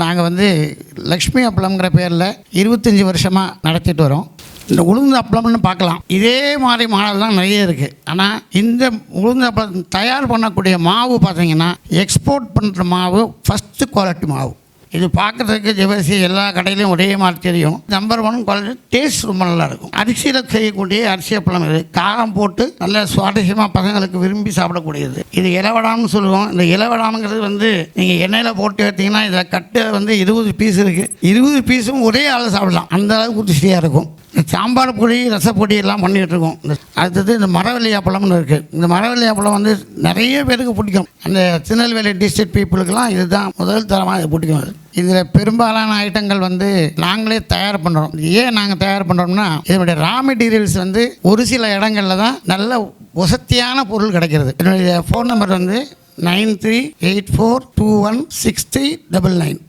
நாங்கள் வந்து லக்ஷ்மி அப்பளம்ங்கிற பேரில் இருபத்தஞ்சி வருஷமாக நடத்திட்டு வரோம். இந்த உளுந்து அப்பளம்னு பார்க்கலாம். இதே மாதிரி மாடல் தான் நிறைய இருக்குது ஆனால் இந்த உளுந்து அப்பளம் தயார் பண்ணக்கூடிய மாவு பார்த்தீங்கன்னா எக்ஸ்போர்ட் பண்ணுற மாவு ஃபஸ்ட்டு குவாலிட்டி மாவு. இது பார்க்குறதுக்கு ஜெவரிசி எல்லா கடையிலையும் ஒரே மாதிரி தெரியும். நம்பர் ஒன் குவாலிட்டி டேஸ்ட் ரொம்ப நல்லாயிருக்கும் அரிசியில் செய்யக்கூடிய அரிசி அப்பளம் இது. காரம் போட்டு நல்ல சுவாரஸ்யமாக பசங்களுக்கு விரும்பி சாப்பிடக்கூடியது. இது இலவடாம்னு சொல்லுவோம். இந்த இலவடாம்ங்கிறது வந்து நீங்கள் எண்ணெயில் போட்டு எடுத்தீங்கன்னா இதில் கட்டு வந்து இருபது பீஸ் இருக்குது இருபது பீஸும் ஒரே ஆள் சாப்பிடலாம். அந்த அளவுக்கு ருசியாக இருக்கும். சாம்பார் பொடி ரசப்பொடி எல்லாம் பண்ணிகிட்ருக்கோம் இந்த அடுத்தது இந்த மரவள்ளி அப்பளம்னு இருக்குது இந்த மரவள்ளி அப்பளம் வந்து நிறைய பேருக்கு பிடிக்கும். அந்த திருநெல்வேலி டிஸ்ட்ரிக்ட் பீப்புளுக்கெல்லாம் இதுதான் முதல் தரமாக இது பிடிக்கும் இதில் பெரும்பாலான ஐட்டங்கள் வந்து நாங்களே தயார் பண்ணுறோம் ஏன் நாங்கள் தயார் பண்ணுறோம்னா இதனுடைய ரா மெட்டீரியல்ஸ் வந்து ஒரு சில இடங்களில் தான் நல்ல வசத்தியான பொருள் கிடைக்கிறது. என்னுடைய ஃபோன் நம்பர் வந்து nine three eight four two one six three double nine.